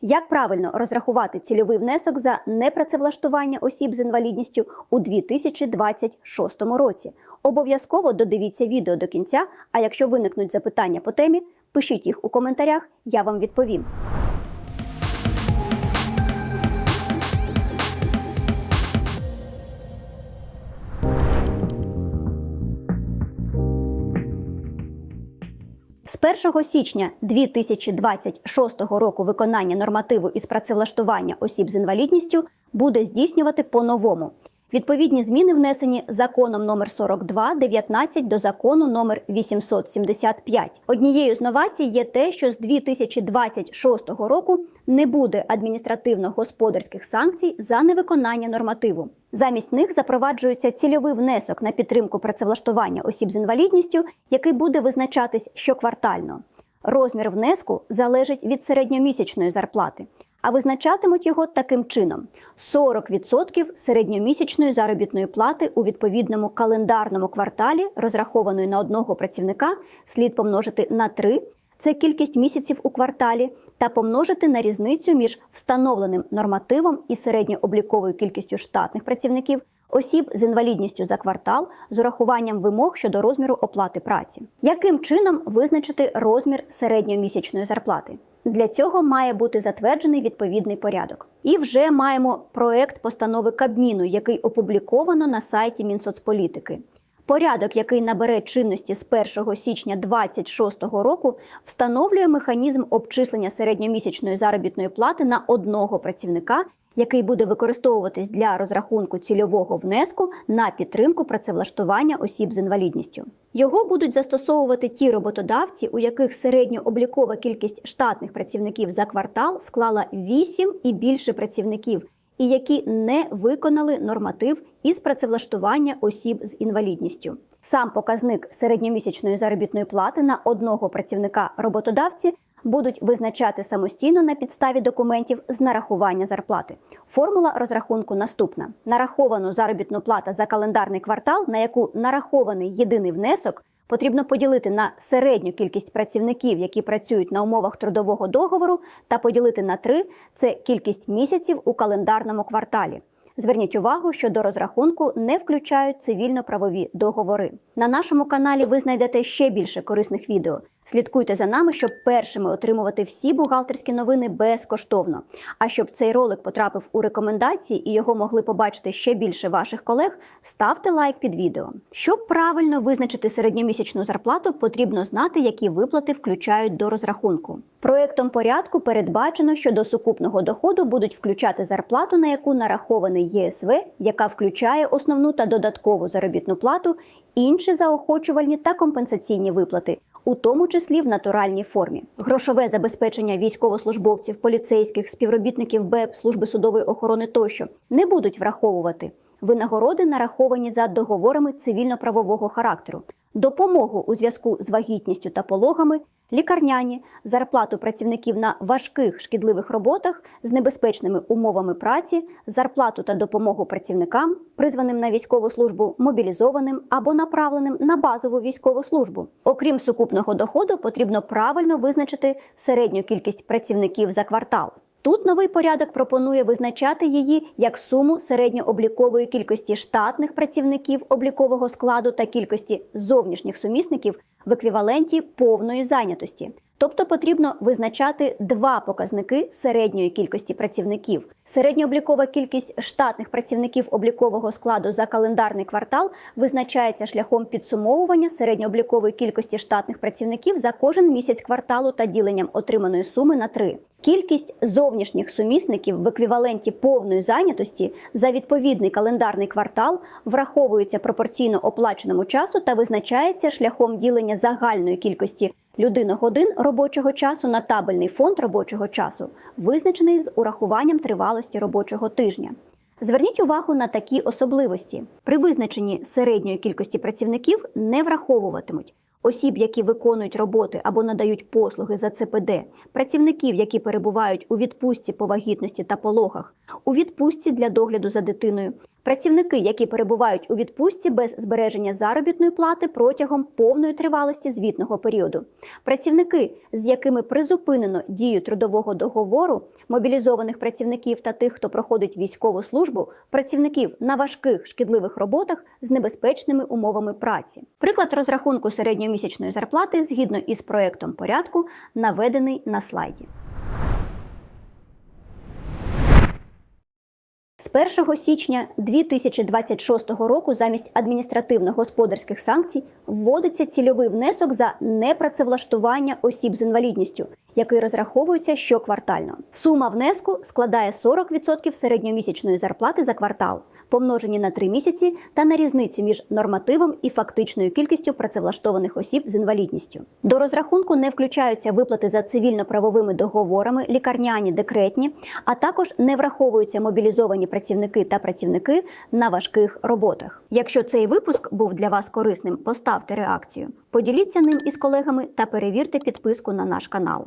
Як правильно розрахувати цільовий внесок за непрацевлаштування осіб з інвалідністю у 2026 році? Обов'язково додивіться відео до кінця. А якщо виникнуть запитання по темі, пишіть їх у коментарях, я вам відповім. 1 січня 2026 року виконання нормативу із працевлаштування осіб з інвалідністю буде здійснювати по-новому. Відповідні зміни внесені законом номер 42 19 до закону номер 875. Однією з новацій є те, що з 2026 року не буде адміністративно-господарських санкцій за невиконання нормативу. Замість них запроваджується цільовий внесок на підтримку працевлаштування осіб з інвалідністю, який буде визначатись щоквартально. Розмір внеску залежить від середньомісячної зарплати, а визначатимуть його таким чином: 40% середньомісячної заробітної плати у відповідному календарному кварталі, розрахованої на одного працівника, слід помножити на 3, це кількість місяців у кварталі, та помножити на різницю між встановленим нормативом і середньообліковою кількістю штатних працівників осіб з інвалідністю за квартал з урахуванням вимог щодо розміру оплати праці. Яким чином визначити розмір середньомісячної зарплати? Для цього має бути затверджений відповідний порядок. І вже маємо проект постанови Кабміну, який опубліковано на сайті Мінсоцполітики. Порядок, який набере чинності з 1 січня 2026 року, встановлює механізм обчислення середньомісячної заробітної плати на одного працівника, який буде використовуватись для розрахунку цільового внеску на підтримку працевлаштування осіб з інвалідністю. Його будуть застосовувати ті роботодавці, у яких середньооблікова кількість штатних працівників за квартал склала 8 і більше працівників і які не виконали норматив із працевлаштування осіб з інвалідністю. Сам показник середньомісячної заробітної плати на одного працівника роботодавці будуть визначати самостійно на підставі документів з нарахування зарплати. Формула розрахунку наступна: нараховану заробітну плату за календарний квартал, на яку нарахований єдиний внесок. Потрібно поділити на середню кількість працівників, які працюють на умовах трудового договору, та поділити на 3 – це кількість місяців у календарному кварталі. Зверніть увагу, що до розрахунку не включають цивільно-правові договори. На нашому каналі ви знайдете ще більше корисних відео. Слідкуйте за нами, щоб першими отримувати всі бухгалтерські новини безкоштовно. А щоб цей ролик потрапив у рекомендації і його могли побачити ще більше ваших колег, ставте лайк під відео. Щоб правильно визначити середньомісячну зарплату, потрібно знати, які виплати включають до розрахунку. Проектом порядку передбачено, що до сукупного доходу будуть включати зарплату, на яку нарахований ЄСВ, яка включає основну та додаткову заробітну плату, інші заохочувальні та компенсаційні виплати у тому числі в натуральній формі. Грошове забезпечення військовослужбовців, поліцейських, співробітників БЕП, служби судової охорони тощо не будуть враховувати. Винагороди нараховані за договорами цивільно-правового характеру, допомогу у зв'язку з вагітністю та пологами, лікарняні, зарплату працівників на важких шкідливих роботах з небезпечними умовами праці, зарплату та допомогу працівникам, призваним на військову службу, мобілізованим або направленим на базову військову службу. Окрім сукупного доходу, потрібно правильно визначити середню кількість працівників за квартал. Тут новий порядок пропонує визначати її як суму середньооблікової кількості штатних працівників облікового складу та кількості зовнішніх сумісників в еквіваленті повної зайнятості. Тобто потрібно визначати два показники середньої кількості працівників. Середньооблікова кількість штатних працівників облікового складу за календарний квартал визначається шляхом підсумовування середньооблікової кількості штатних працівників за кожен місяць кварталу та діленням отриманої суми на 3. Кількість зовнішніх сумісників в еквіваленті повної зайнятості за відповідний календарний квартал враховується пропорційно оплаченому часу та визначається шляхом ділення загальної кількості людиногодин робочого часу на табельний фонд робочого часу, визначений з урахуванням тривалості робочого тижня. Зверніть увагу на такі особливості. При визначенні середньої кількості працівників не враховуватимуть осіб, які виконують роботи або надають послуги за ЦПД, працівників, які перебувають у відпустці по вагітності та пологах, у відпустці для догляду за дитиною, Працівники, які перебувають у відпустці без збереження заробітної плати протягом повної тривалості звітного періоду, працівники, з якими призупинено дію трудового договору, мобілізованих працівників та тих, хто проходить військову службу, працівників на важких шкідливих роботах з небезпечними умовами праці. Приклад розрахунку середньомісячної зарплати згідно із проектом порядку наведений на слайді. З 1 січня 2026 року замість адміністративно-господарських санкцій вводиться цільовий внесок за непрацевлаштування осіб з інвалідністю, який розраховується щоквартально. Сума внеску складає 40% середньомісячної зарплати за квартал, помножені на 3 місяці та на різницю між нормативом і фактичною кількістю працевлаштованих осіб з інвалідністю. До розрахунку не включаються виплати за цивільно-правовими договорами, лікарняні, декретні, а також не враховуються мобілізовані працівники та працівники на важких роботах. Якщо цей випуск був для вас корисним, поставте реакцію, поділіться ним із колегами та перевірте підписку на наш канал.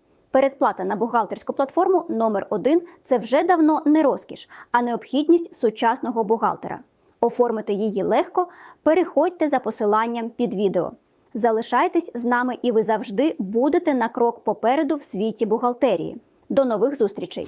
Передплата на бухгалтерську платформу номер 1 це вже давно не розкіш, а необхідність сучасного бухгалтера. Оформити її легко, переходьте за посиланням під відео. Залишайтесь з нами, і ви завжди будете на крок попереду в світі бухгалтерії. До нових зустрічей!